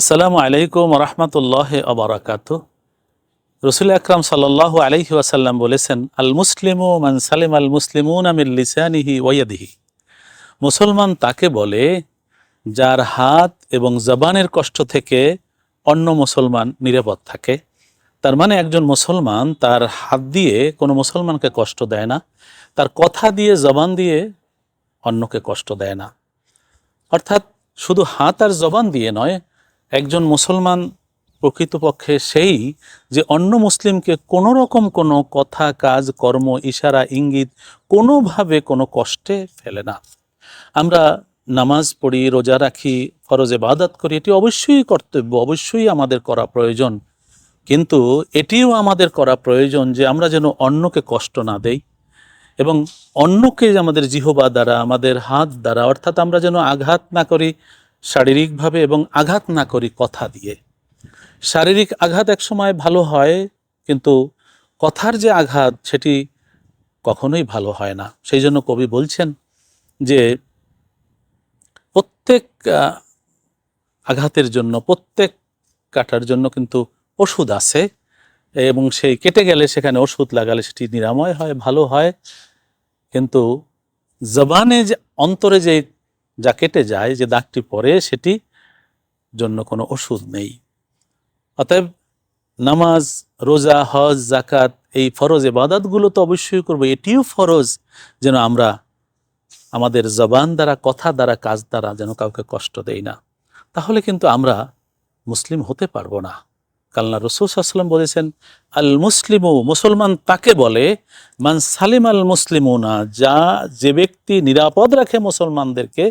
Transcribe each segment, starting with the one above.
আসসালামু আলাইকুম রহমতুল্লাহ আবরাকাত রসুল আকরাম সাল্লাহ আলহি ওয়াসাল্লাম বলেছেন আল মুসলিমু মান সালিম আল মুসলিমুন আমিল লিসানিহি ওয়াদিহি মুসলমান তাকে বলে, যার হাত এবং জবানের কষ্ট থেকে অন্য মুসলমান নিরাপদ থাকে। তার মানে একজন মুসলমান তার হাত দিয়ে কোনো মুসলমানকে কষ্ট দেয় না, তার কথা দিয়ে, জবান দিয়ে অন্যকে কষ্ট দেয় না। অর্থাৎ শুধু হাত আর জবান দিয়ে নয় একজন মুসলমান প্রকৃতপক্ষে সেই যে অন্য মুসলিমকে কোনো রকম কোনো কথা, কাজ, কর্ম, ইশারা, ইঙ্গিত কোনোভাবে কোনো কষ্টে ফেলে না। আমরা নামাজ পড়ি, রোজা রাখি, ফরজে বাদাত করি, এটি অবশ্যই কর্তব্য, অবশ্যই আমাদের করা প্রয়োজন। কিন্তু এটিও আমাদের করা প্রয়োজন যে আমরা যেন অন্যকে কষ্ট না দেই এবং অন্যকে আমাদের জিহবা দ্বারা, আমাদের হাত দ্বারা অর্থাৎ আমরা যেন আঘাত না করি শারীরিকভাবে এবং আঘাত না করি কথা দিয়ে। শারীরিক আঘাত একসময় ভালো হয়, কিন্তু কথার যে আঘাত সেটি কখনোই ভালো হয় না। সেই জন্য কবি বলছেন যে, প্রত্যেক আঘাতের জন্য, প্রত্যেক কাটার জন্য কিন্তু ওষুধ আছে এবং সেই কেটে গেলে সেখানে ওষুধ লাগালে সেটি নিরাময় হয়, ভালো হয়। কিন্তু জবানে যে, অন্তরে যে যা কেটে যায়, যে দাগটি পরে সেটি জন্য কোনো ওষুধ নেই। অতএব নামাজ, রোজা, হজ জাকাত এই ফরজ এবাদাতগুলো তো অবশ্যই করব। এটিও ফরজ যেন আমরা আমাদের জবান দ্বারা, কথা দ্বারা, কাজ দ্বারা যেন কাউকে কষ্ট দেই না। তাহলে কিন্তু আমরা মুসলিম হতে পারব না। কালনা সাল্লাম বলেছেন, আল মুসলিমু, মুসলমান তাকে বলে, মান সালিম আল মুসলিমুনা, যা যে ব্যক্তি নিরাপদ রাখে মুসলমানদেরকে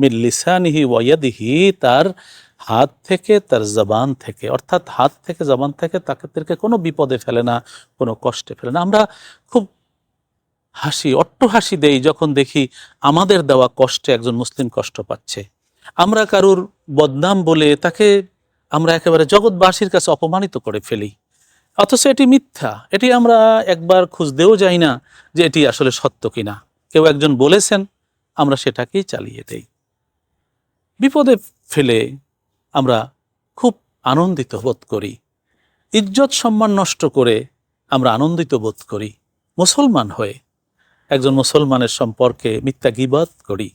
মিল্লিসানিহি ওয়াদিহি তার হাত থেকে, তার জবান থেকে, অর্থাৎ হাত থেকে, জবান থেকে তাদেরকে কোনো বিপদে ফেলে না, কোনো কষ্টে ফেলে না। আমরা খুব হাসি, অট্ট হাসি দেই যখন দেখি আমাদের দেওয়া কষ্টে একজন মুসলিম কষ্ট পাচ্ছে। আমরা কারুর বদনাম বলে তাকে আমরা একেবারে জগৎবাসীর কাছে অপমানিত করে ফেলি। অথচ এটি মিথ্যা। এটি আমরা একবার খুঁজতেও যাই না যে এটি আসলে সত্য কিনা। কেউ একজন বলেছেন, আমরা সেটাকেই চালিয়ে দেই। বিপদে ফেলে আমরা খুব আনন্দিত বোধ করি। ইজ্জত সম্মান নষ্ট করে আমরা আনন্দিত বোধ করি। মুসলমান হয়ে একজন মুসলমানের সম্পর্কে মিথ্যা গিবত করি।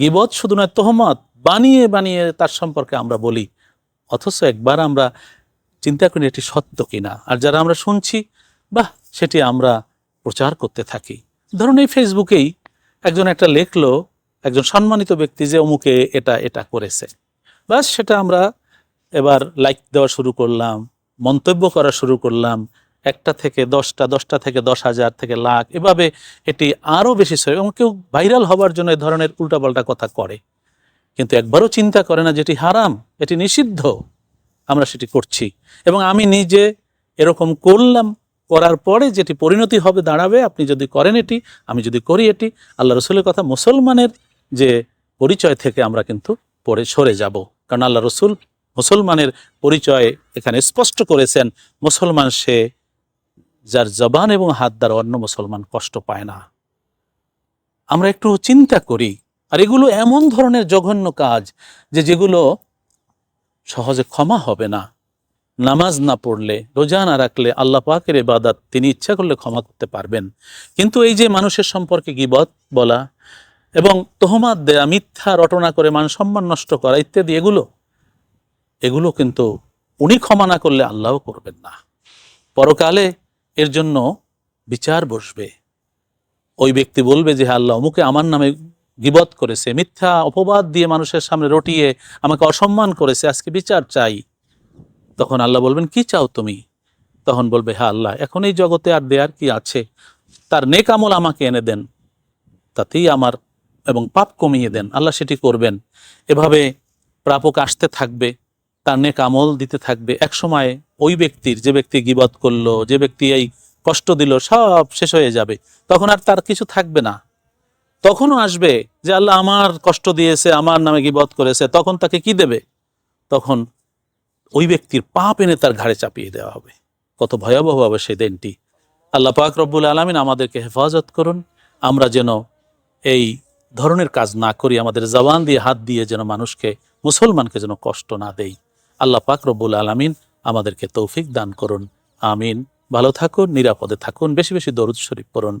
গিবত শুধু নয়, তহমত বানিয়ে বানিয়ে তার সম্পর্কে আমরা বলি। অথচ একবার আমরা চিন্তা করি এটি সত্য কিনা। আর যারা আমরা শুনছি, বাহ, সেটি আমরা প্রচার করতে থাকি। ধরুন এই ফেসবুকেই একজন একটা লেখলো, একজন সম্মানিত ব্যক্তি যে অমুকে এটা এটা করেছে। বাস, সেটা আমরা এবার লাইক দেওয়া শুরু করলাম, মন্তব্য করা শুরু করলাম, একটা থেকে দশটা দশটা থেকে দশ হাজার থেকে লাখ, এভাবে এটি আরও বেশি ছড়ে এবং কেউ ভাইরাল হবার জন্য এ ধরনের উল্টাপাল্টা কথা করে। কিন্তু একবারও চিন্তা করে না যেটি হারাম, এটি নিষিদ্ধ। আমরা সেটি করছি। এবং আমি নিজে এরকম করলাম, করার পরে যেটি পরিণতি হবে, দাঁড়াবে, আপনি যদি করেন এটি, আমি যদি করি এটি, আল্লাহ রসুলের কথা মুসলমানের যে পরিচয় থেকে আমরা কিন্তু পরে সরে যাব। কারণ আল্লাহ রসুল মুসলমানের পরিচয় এখানে স্পষ্ট করেছেন, মুসলমান সে যার জবান এবং হাত দ্বারা অন্য মুসলমান কষ্ট পায় না। আমরা একটু চিন্তা করি আর এগুলো এমন ধরনের জঘন্য কাজ যে যেগুলো সহজে ক্ষমা হবে না। নামাজ না পড়লে, রোজা না রাখলে আল্লাহ পাকের এবাদাত তিনি ইচ্ছা করলে ক্ষমা করতে পারবেন। কিন্তু এই যে মানুষের সম্পর্কে গিবত বলা এবং তোহমাত দেয়া, মিথ্যা, রটনা করে মান সম্মান নষ্ট করা ইত্যাদি এগুলো এগুলো কিন্তু উনি ক্ষমা না করলে আল্লাহও করবেন না। পরকালে এর জন্য বিচার বসবে। ওই ব্যক্তি বলবে যে আল্লাহ, অমুকে আমার নামে গিবত করেছে, মিথ্যা অপবাদ দিয়ে মানুষের সামনে রটিয়ে আমাকে অসম্মান করেছে, আজকে বিচার চাই। তখন আল্লাহ বলবেন, কি চাও তুমি? তখন বলবে হ্যাঁ আল্লাহ, এখন এই জগতে আর দেয়ার কি আছে? তার নেক আমল আমাকে এনে দেন, তাতেই আমার এবং পাপ কমিয়ে দেন। আল্লাহ সেটি করবেন। এভাবে প্রাপক আসতে থাকবে, তার নেক আমল দিতে থাকবে। এক সময় ওই ব্যক্তির, যে ব্যক্তি গিবত করল, যে ব্যক্তি এই কষ্ট দিল, সব শেষ হয়ে যাবে। তখন আর তার কিছু থাকবে না। তখনও আসবে যে আল্লাহ আমার কষ্ট দিয়েছে, আমার নামে গিবত করেছে, তখন তাকে কি দেবে? তখন ওই ব্যক্তির পাপ এনে তার ঘাড়ে চাপিয়ে দেওয়া হবে। কত ভয়াবহ হবে সেই দিনটি। আল্লাহ পাক রব্বুল আলমিন আমাদেরকে হেফাজত করুন। আমরা যেন এই ধরনের কাজ না করি, আমাদের জবান দিয়ে, হাত দিয়ে যেন মানুষকে, মুসলমানকে যেন কষ্ট না দেই। আল্লাহ পাক রব্বুল আলমিন আমাদেরকে তৌফিক দান করুন। আমিন। ভালো থাকুন, নিরাপদে থাকুন, বেশি বেশি দরুদ শরীফ পড়ুন।